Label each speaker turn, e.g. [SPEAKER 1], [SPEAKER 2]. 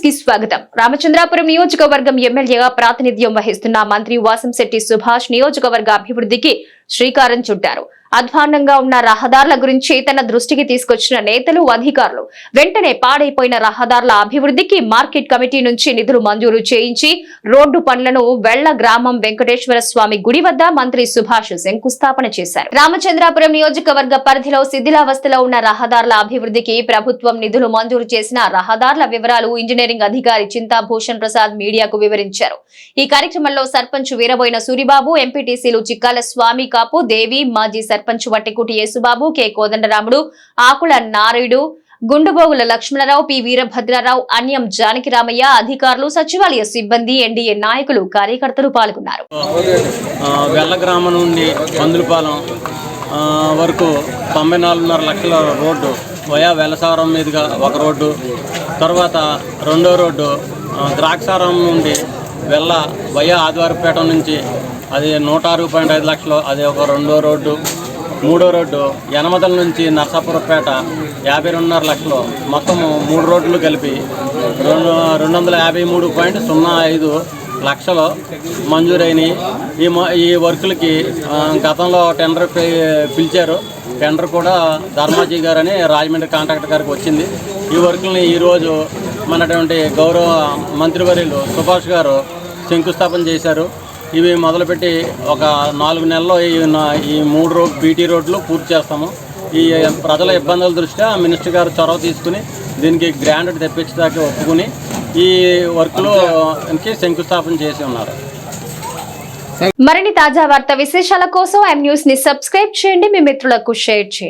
[SPEAKER 1] కి స్వాగతం. రామచంద్రాపురం నియోజకవర్గం ఎమ్మెల్యేగా ప్రాతినిధ్యం వహిస్తున్న మంత్రి వాసంశెట్టి సుభాష్ నియోజకవర్గ అభివృద్ధికి శ్రీకారం చుట్టారు. అధ్వాన్నంగా ఉన్న రహదారుల గురించి తన దృష్టికి తీసుకొచ్చిన నేతలు అధికారులు వెంటనే పాడైపోయిన రహదారుల అభివృద్ధికి మార్కెట్ కమిటీ నుంచి నిధులు మంజూరు చేయించి రోడ్డు పనులను వెళ్ళ గ్రామం వెంకటేశ్వర స్వామి గుడి వద్ద మంత్రి సుభాష్ శంకుస్థాపన చేశారు. రామచంద్రాపురం నియోజకవర్గ పరిధిలో శిథిలావస్థలో ఉన్న రహదారుల అభివృద్ధికి ప్రభుత్వం నిధులు మంజూరు చేసిన రహదారుల వివరాలు ఇంజనీరింగ్ అధికారి చింతాభూషణ్ ప్రసాద్ మీడియాకు వివరించారు. ఈ కార్యక్రమంలో సర్పంచ్ వీరబోయిన సూరిబాబు ఎంపీటీసీలు చిక్కాల స్వామి కాపు దేవి మాజీ సర్పంచ్ వట్టికుటి యేసుబాబు కె. కోదండరాముడు ఆకుల నారాయుడు గుండుబోగుల లక్ష్మణరావు పి. వీరభద్రరావు అన్యం జానకిరామయ్య అధికారులు సచివాలయ సిబ్బంది ఎన్డీఏ నాయకులు కార్యకర్తలు పాల్గొన్నారు.
[SPEAKER 2] ఆ, వెల్ల గ్రామం నుండి పందులపాలెం వరకు తొంభై నాలుగున్నర లక్షల రోడ్డు వయా వెలసారం మీదుగా ఒక రోడ్డు తర్వాత రెండో రోడ్డు ద్రాక్షారం నుండి వెళ్ళ వయా ఆదివారపేట నుంచి అది నూట ఆరు పాయింట్ ఐదు లక్షలు అది ఒక రెండో రోడ్డు మూడో రోడ్డు యనమదల నుంచి నర్సాపురపేట యాభై రెండున్నర లక్షలు. మొత్తం మూడు రోడ్లు కలిపి రెండు రెండు వందల యాభై మూడు పాయింట్ సున్నా ఐదు లక్షలు మంజూరైనవి ఈ మ- ఈ వర్కులకి గతంలో టెండర్ పిలిచారు. టెండర్ కూడా ధర్మాజీ గారు అని రాజమండ్రి కాంట్రాక్టర్ గారికి వచ్చింది. ఈ వర్కుల్ని ఈరోజు మనటువంటి గౌరవ మంత్రివర్యులు సుభాష్ గారు శంకుస్థాపన చేశారు. ఇవి మొదలుపెట్టి ఒక నాలుగు నెలల్లో ఈ ఈ మూడు రోడ్ బీటీ రోడ్లు పూర్తి చేస్తాము. ఈ ప్రజల ఇబ్బందుల దృష్ట్యా మినిస్టర్ గారు చొరవ తీసుకుని దీనికి గ్రాంట్ తెప్పించడానికి ఒప్పుకుని ఈ వర్క్లో శంకుస్థాపన చేసి ఉన్నారు.
[SPEAKER 1] మరిన్ని తాజా వార్త విశేషాల కోసం ఎం న్యూస్ని సబ్స్క్రైబ్ చేయండి. మీ మిత్రులకు షేర్ చేయండి.